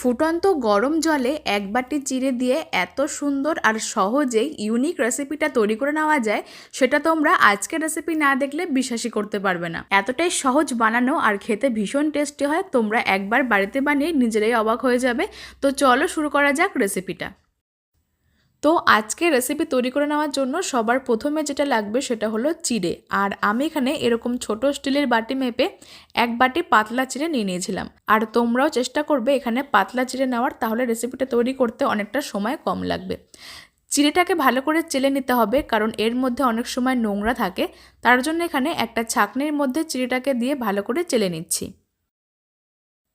ফুটন্ত গরম জলে এক বাটি চিড়ে দিয়ে এত সুন্দর আর সহজেই ইউনিক রেসিপিটা তৈরি করে নেওয়া যায়, সেটা তোমরা আজকে রেসিপি না দেখলে বিশ্বাসই করতে পারবে না। এতটাই সহজ বানানো আর খেতে ভীষণ টেস্টি হয়, তোমরা একবার বাড়িতে বানিয়ে নিজেরাই অবাক হয়ে যাবে। তো চলো শুরু করা যাক রেসিপিটা তো আজকে রেসিপি তৈরি করে নেওয়ার জন্য সবার প্রথমে যেটা লাগবে সেটা হলো চিড়ে। আর আমি এখানে এরকম ছোট স্টিলের বাটি মেপে এক বাটি পাতলা চিড়ে নিয়ে নিয়েছিলাম। আর তোমরাও চেষ্টা করবে এখানে পাতলা চিড়ে নেওয়ার, তাহলে রেসিপিটা তৈরি করতে অনেকটা সময় কম লাগবে। চিড়েটাকে ভালো করে চেলে নিতে হবে, কারণ এর মধ্যে অনেক সময় নোংরা থাকে। তার জন্য এখানে একটা ছাকনির মধ্যে চিড়েটাকে দিয়ে ভালো করে চেলে নিচ্ছি।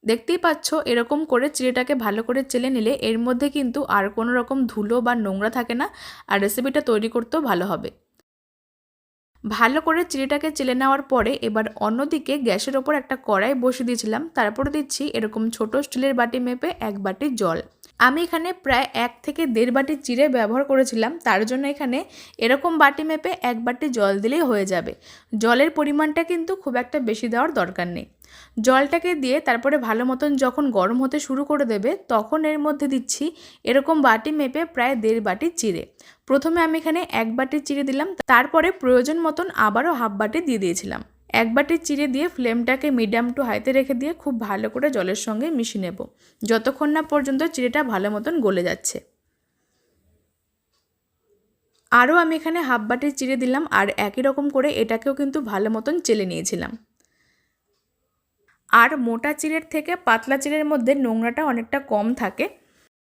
দেখতেই পাচ্ছ, এরকম করে চিড়েটাকে ভালো করে চেলে নিলে এর মধ্যে কিন্তু আর কোনো রকম ধুলো বা নোংরা থাকে না আর রেসিপিটা তৈরি করতেও ভালো হবে। ভালো করে চিড়েটাকে চেলে নেওয়ার পরে এবার অন্যদিকে গ্যাসের ওপর একটা কড়াই বসে দিয়েছিলাম, তারপরে দিচ্ছি এরকম ছোট স্টিলের বাটি মেপে এক বাটি জল। আমি এখানে প্রায় এক থেকে দেড় বাটি চিড়ে ব্যবহার করেছিলাম, তার জন্য এখানে এরকম বাটি মেপে এক বাটি জল দিলেই হয়ে যাবে। জলের পরিমাণটা কিন্তু খুব একটা বেশি দেওয়ার দরকার নেই। জলটাকে দিয়ে তারপরে ভালো মতন যখন গরম হতে শুরু করে দেবে, তখন এর মধ্যে দিচ্ছি এরকম বাটি মেপে প্রায় দেড় বাটি চিড়ে। প্রথমে আমি এখানে এক বাটি চিড়ে দিলাম, তারপরে প্রয়োজন মতন আবারও হাফ বাটি দিয়ে দিয়েছিলাম। এক বাটি চিড়ে দিয়ে ফ্লেমটাকে মিডিয়াম টু হাইতে রেখে দিয়ে খুব ভালো করে জলের সঙ্গে মিশিয়ে নেব। যতক্ষণ না পর্যন্ত চিড়েটা ভালো মতন গলে যাচ্ছে। আরও আমি এখানে হাফ বাটি চিড়ে দিলাম, আর একই রকম করে এটাকেও কিন্তু ভালো মতন চেলে নিয়েছিলাম। আর মোটা চিড়ের থেকে পাতলা চিড়ের মধ্যে নোংরাটা অনেকটা কম থাকে।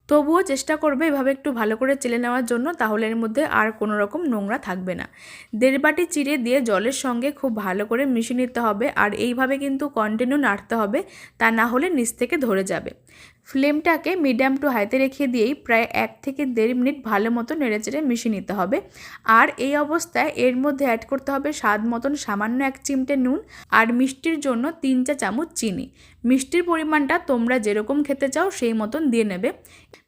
তবুও চেষ্টা করবে এভাবে একটু ভালো করে চেলে নেওয়ার জন্য, তাহলে এর মধ্যে আর কোনো রকম নোংরা থাকবে না। দেড় বাটি চিড়ে দিয়ে জলের সঙ্গে খুব ভালো করে মিশিয়ে নিতে হবে, আর এইভাবে কিন্তু কন্টিনিউ নাড়তে হবে, তা না হলে নিচ থেকে ধরে যাবে। ফ্লেমটাকে মিডিয়াম টু হাইতে রেখে দিয়েই প্রায় এক থেকে দেড় মিনিট ভালো মতো নেড়েচেড়ে মিশিয়ে নিতে হবে। আর এই অবস্থায় এর মধ্যে অ্যাড করতে হবে স্বাদ মতন সামান্য এক চিমটে নুন আর মিষ্টির জন্য তিন চা চামচ চিনি। মিষ্টির পরিমাণটা তোমরা যেরকম খেতে চাও সেই মতন দিয়ে নেবে।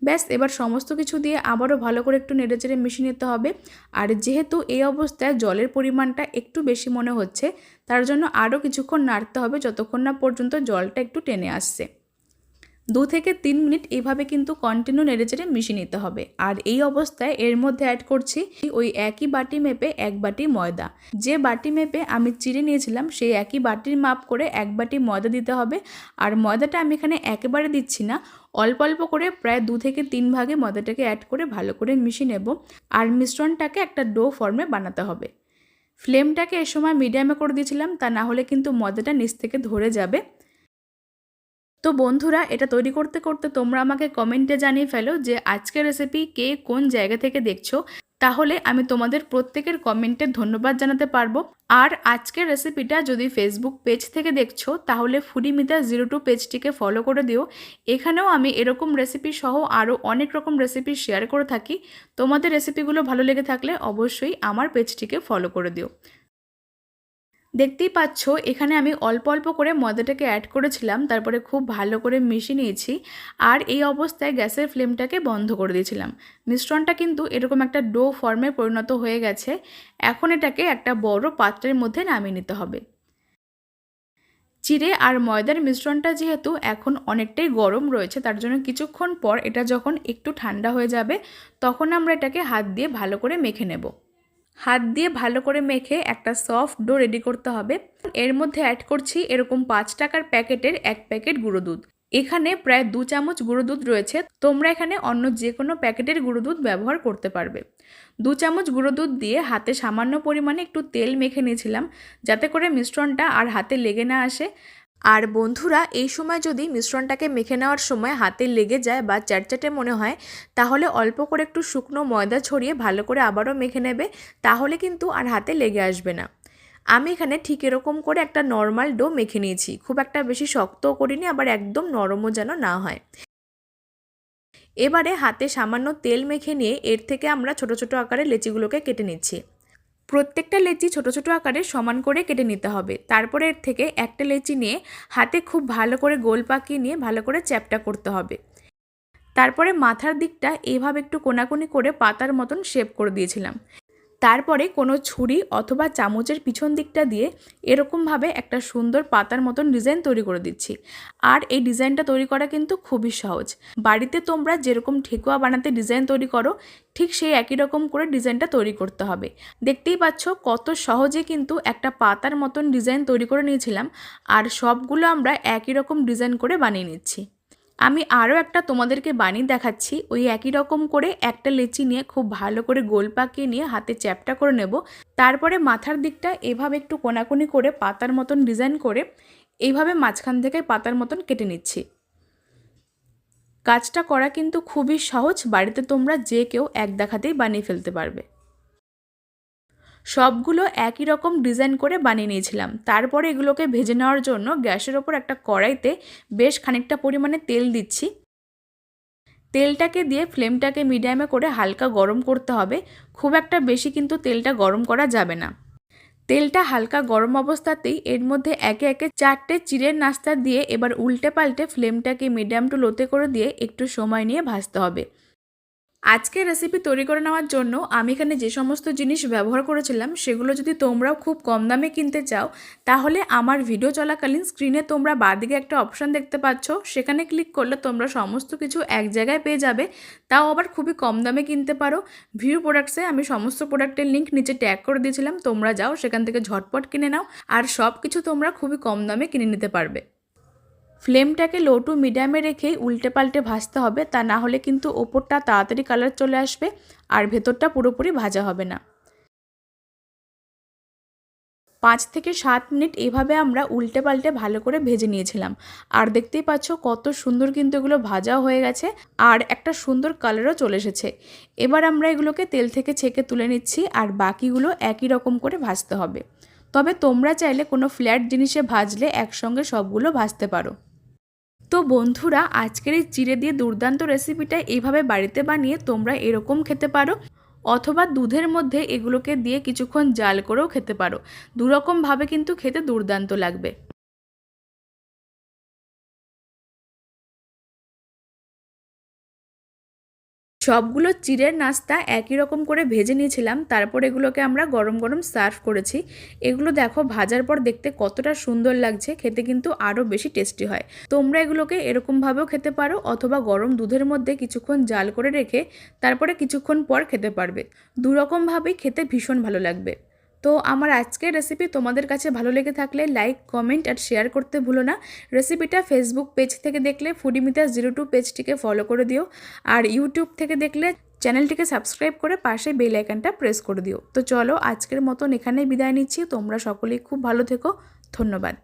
ব্যাস, এবার সমস্ত কিছু দিয়ে আবারও ভালো করে একটু নেড়েচেড়ে মিশিয়ে নিতে হবে। আর যেহেতু এই অবস্থায় জলের পরিমাণটা একটু বেশি মনে হচ্ছে, তার জন্য আরও কিছুক্ষণ নাড়তে হবে যতক্ষণ না পর্যন্ত জলটা একটু টেনে আসছে। দু থেকে তিন মিনিট এইভাবে কিন্তু কন্টিনিউ নেড়ে চেড়ে মিশিয়ে নিতে হবে। আর এই অবস্থায় এর মধ্যে অ্যাড করছি ওই একই বাটি মেপে এক বাটি ময়দা। যে বাটি মেপে আমি চিড়ে নিয়েছিলাম, সেই একই বাটির মাপ করে এক বাটি ময়দা দিতে হবে। আর ময়দাটা আমি এখানে একেবারে দিচ্ছি না, অল্প অল্প করে প্রায় দু থেকে তিন ভাগে ময়দাটাকে অ্যাড করে ভালো করে মিশিয়ে নেব। আর মিশ্রণটাকে একটা ডো ফর্মে বানাতে হবে। ফ্লেমটাকে এ সময় মিডিয়ামে করে দিয়েছিলাম, তা না হলে কিন্তু ময়দাটা নিচ থেকে ধরে যাবে। তো বন্ধুরা, এটা তৈরি করতে করতে তোমরা আমাকে কমেন্টে জানিয়ে ফেলো যে আজকের রেসিপি কে কোন জায়গা থেকে দেখছ। তাহলে আমি তোমাদের প্রত্যেকের কমেন্টে ধন্যবাদ জানাতে পারব। আর আজকের রেসিপিটা যদি ফেসবুক পেজ থেকে দেখছ, তাহলে ফুডিমিতা জিরো টু পেজটিকে ফলো করে দিও। এখানেও আমি এরকম রেসিপি সহ আরও অনেক রকম রেসিপি শেয়ার করে থাকি। তোমাদের রেসিপিগুলো ভালো লেগে থাকলে অবশ্যই আমার পেজটিকে ফলো করে দিও। দেখতেই পাচ্ছ, এখানে আমি অল্প অল্প করে ময়দাটাকে অ্যাড করেছিলাম, তারপরে খুব ভালো করে মিশিয়ে নিয়েছি, আর এই অবস্থায় গ্যাসের ফ্লেমটাকে বন্ধ করে দিয়েছিলাম। মিশ্রণটা কিন্তু এরকম একটা ডো ফর্মে পরিণত হয়ে গেছে, এখন এটাকে একটা বড় পাত্রের মধ্যে নামিয়ে নিতে হবে। চিড়ে আর ময়দার মিশ্রণটা যেহেতু এখন অনেকটাই গরম রয়েছে, তার জন্য কিছুক্ষণ পর এটা যখন একটু ঠান্ডা হয়ে যাবে, তখন আমরা এটাকে হাত দিয়ে ভালো করে মেখে নেব। হাত দিয়ে ভালো করে মেখে একটা সফট ডো রেডি করতে হবে। এর মধ্যে অ্যাড করছি এরকম পাঁচ টাকার প্যাকেটের এক প্যাকেট গুঁড়ো দুধ। এখানে প্রায় দু চামচ গুঁড়ো দুধ রয়েছে। তোমরা এখানে অন্য যে কোনো প্যাকেটের গুঁড়ো দুধ ব্যবহার করতে পারবে। দু চামচ গুঁড়ো দুধ দিয়ে হাতে সামান্য পরিমাণে একটু তেল মেখে নিয়েছিলাম, যাতে করে মিশ্রণটা আর হাতে লেগে না আসে। আর বন্ধুরা, এই সময় যদি মিশ্রণটাকে মেখে নেওয়ার সময় হাতে লেগে যায় বা চ্যাটচ্যাটে মনে হয়, তাহলে অল্প করে একটু শুকনো ময়দা ছড়িয়ে ভালো করে আবারও মেখে নেবে, তাহলে কিন্তু আর হাতে লেগে আসবে না। আমি এখানে ঠিক এরকম করে একটা নর্মাল ডো মেখে নিয়েছি, খুব একটা বেশি শক্তও করিনি, আবার একদম নরমও যেন না হয়। এবারে হাতে সামান্য তেল মেখে নিয়ে এর থেকে আমরা ছোট ছোট আকারে লেচিগুলোকে কেটে নিচ্ছি। প্রত্যেকটা লেচি ছোট ছোট আকারে সমান করে কেটে নিতে হবে। তারপরে এর থেকে একটা লেচি নিয়ে হাতে খুব ভালো করে গোল পাকিয়ে নিয়ে ভালো করে চ্যাপটা করতে হবে। তারপরে মাথার দিকটা এইভাবে একটু কোনাকুনি করে পাতার মতন শেপ করে দিয়েছিলাম। তারপরে কোনো ছুরি অথবা চামচের পিছন দিকটা দিয়ে এরকমভাবে একটা সুন্দর পাতার মতন ডিজাইন তৈরি করে দিচ্ছি। আর এই ডিজাইনটা তৈরি করা কিন্তু খুবই সহজ। বাড়িতে তোমরা যেরকম ঠেকুয়া বানাতে ডিজাইন তৈরি করো, ঠিক সেই একই রকম করে ডিজাইনটা তৈরি করতে হবে। দেখতেই পাচ্ছ কত সহজে কিন্তু একটা পাতার মতন ডিজাইন তৈরি করে নিয়েছিলাম। আর সবগুলো আমরা একই রকম ডিজাইন করে বানিয়ে নিচ্ছি। আমি আরও একটা তোমাদেরকে বানিয়ে দেখাচ্ছি। ওই একই রকম করে একটা লেচি নিয়ে খুব ভালো করে গোল পাকিয়ে নিয়ে হাতে চ্যাপটা করে নেব। তারপরে মাথার দিকটা এভাবে একটু কোনাকুনি করে পাতার মতন ডিজাইন করে এইভাবে মাঝখান থেকে পাতার মতন কেটে নিচ্ছি। কাজটা করা কিন্তু খুবই সহজ। বাড়িতে তোমরা যে কেউ এক দেখাতেই বানিয়ে ফেলতে পারবে। সবগুলো একই রকম ডিজাইন করে বানিয়ে নিয়েছিলাম। তারপরে এগুলোকে ভেজে নেওয়ার জন্য গ্যাসের ওপর একটা কড়াইতে বেশ খানিকটা পরিমাণে তেল দিচ্ছি। তেলটাকে দিয়ে ফ্লেমটাকে মিডিয়ামে করে হালকা গরম করতে হবে। খুব একটা বেশি কিন্তু তেলটা গরম করা যাবে না। তেলটা হালকা গরম অবস্থাতেই এর মধ্যে একে একে চারটে চিড়ের নাস্তা দিয়ে এবার উল্টে পাল্টে ফ্লেমটাকে মিডিয়াম টু লোতে করে দিয়ে একটু সময় নিয়ে ভাজতে হবে। আজকের রেসিপি তৈরি করে নেওয়ার জন্য আমি এখানে যে সমস্ত জিনিস ব্যবহার করেছিলাম, সেগুলো যদি তোমরাও খুব কম দামে কিনতে চাও, তাহলে আমার ভিডিও চলাকালীন স্ক্রিনে তোমরা বাদিকে একটা অপশান দেখতে পাচ্ছ। সেখানে ক্লিক করলে তোমরা সমস্ত কিছু এক জায়গায় পেয়ে যাবে। তাও আবার খুবই কম দামে কিনতে পারো। ভিউ প্রোডাক্টসে আমি সমস্ত প্রোডাক্টের লিঙ্ক নিচে ট্যাগ করে দিয়েছিলাম, তোমরা যাও, সেখান থেকে ঝটপট কিনে নাও। আর সব কিছু তোমরা খুবই কম দামে কিনে নিতে পারবে। ফ্লেমটাকে লো টু মিডিয়ামে রেখেই উল্টে পাল্টে ভাজতে হবে, তা না হলে কিন্তু ওপরটা তাড়াতাড়ি কালার চলে আসবে আর ভেতরটা পুরোপুরি ভাজা হবে না। পাঁচ থেকে সাত মিনিট এভাবে আমরা উল্টে পাল্টে ভালো করে ভেজে নিয়েছিলাম। আর দেখতেই পাচ্ছ কত সুন্দর কিন্তু এগুলো ভাজাও হয়ে গেছে আর একটা সুন্দর কালারও চলে এসেছে। এবার আমরা এগুলোকে তেল থেকে ছেঁকে তুলে নিচ্ছি আর বাকিগুলো একই রকম করে ভাজতে হবে। তবে তোমরা চাইলে কোনো ফ্ল্যাট জিনিসে ভাজলে একসঙ্গে সবগুলো ভাজতে পারো। তো বন্ধুরা, আজকের এই চিড়ে দিয়ে দুর্দান্ত রেসিপিটা এইভাবে বাড়িতে বানিয়ে তোমরা এরকম খেতে পারো অথবা দুধের মধ্যে এগুলোকে দিয়ে কিছুক্ষণ জাল করেও খেতে পারো। দুরকমভাবে কিন্তু খেতে দুর্দান্ত লাগবে। সবগুলো চিড়ের নাস্তা একই রকম করে ভেজে নিয়েছিলাম। তারপর এগুলোকে আমরা গরম গরম সার্ভ করেছি। এগুলো দেখো ভাজার পর দেখতে কতটা সুন্দর লাগছে, খেতে কিন্তু আরও বেশি টেস্টি হয়। তোমরা এগুলোকে এরকমভাবেও খেতে পারো অথবা গরম দুধের মধ্যে কিছুক্ষণ জাল করে রেখে তারপরে কিছুক্ষণ পর খেতে পারবে। দুরকমভাবেই খেতে ভীষণ ভালো লাগবে। তো আমার আজকের রেসিপি তোমাদের কাছে ভালো লেগে থাকলে লাইক কমেন্ট আর শেয়ার করতে ভুলো না। রেসিপিটা ফেসবুক পেজ থেকে দেখলে ফুডিমিতা জিরো টু পেজটিকে ফলো করে দিও। আর ইউটিউব থেকে দেখলে চ্যানেলটিকে সাবস্ক্রাইব করে পাশে বেল আইকনটা প্রেস করে দিও। তো চলো আজকের মতন এখানেই বিদায় নিচ্ছি। তোমরা সকলেই খুব ভালো থেকো। ধন্যবাদ।